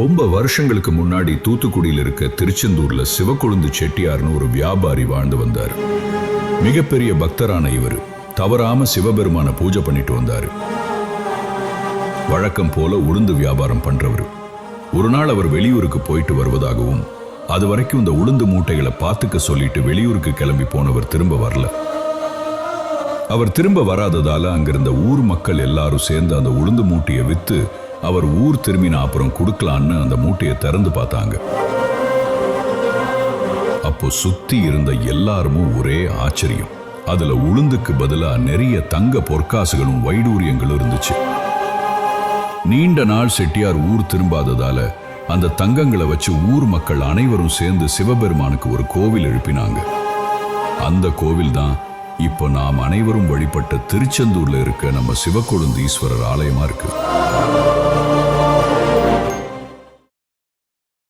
ரொம்ப வருஷங்களுக்கு முன்னாடி தூத்துக்குடியில் இருக்க திருச்செந்தூர்ல சிவக்கொழுந்து செட்டியார்னு ஒரு வியாபாரி வாழ்ந்து வந்தார். மிகப்பெரிய பக்தரான இவர். தவறாம சிவபெருமான பூஜை பண்ணிட்டு வந்தார். வழக்கம் போல உளுந்து வியாபாரம் பண்றவர். ஒரு நாள் அவர் வெளியூருக்கு போயிட்டு வருவதாகவும் அது வரைக்கும் இந்த உளுந்து மூட்டைகளை பார்த்துக்க சொல்லிட்டு வெளியூருக்கு கிளம்பி போனவர் திரும்ப வரல. அவர் திரும்ப வராததால அங்கிருந்த ஊர் மக்கள் எல்லாரும் சேர்ந்து அந்த உளுந்து மூட்டையை வித்து அவர் ஊர் திரும்பின அப்புறம் கொடுக்கலான்னு அந்த மூட்டையை திறந்து பார்த்தாங்க. அப்போ சுத்தி இருந்த எல்லாருமும் ஒரே ஆச்சரியம். அதுல உளுந்துக்கு பதிலா நிறைய தங்க பொற்காசுகளும் வைடூரியங்களும் இருந்துச்சு. நீண்ட நாள் செட்டியார் ஊர் திரும்பாததால அந்த தங்கங்களை வச்சு ஊர் மக்கள் அனைவரும் சேர்ந்து சிவபெருமானுக்கு ஒரு கோவில் எழுப்பினாங்க. அந்த கோவில் தான் இப்போ நாம் அனைவரும் வழிபட்ட திருச்செந்தூர்ல இருக்க நம்ம சிவக்கொழுந்து ஈஸ்வரர் ஆலயமா இருக்கு.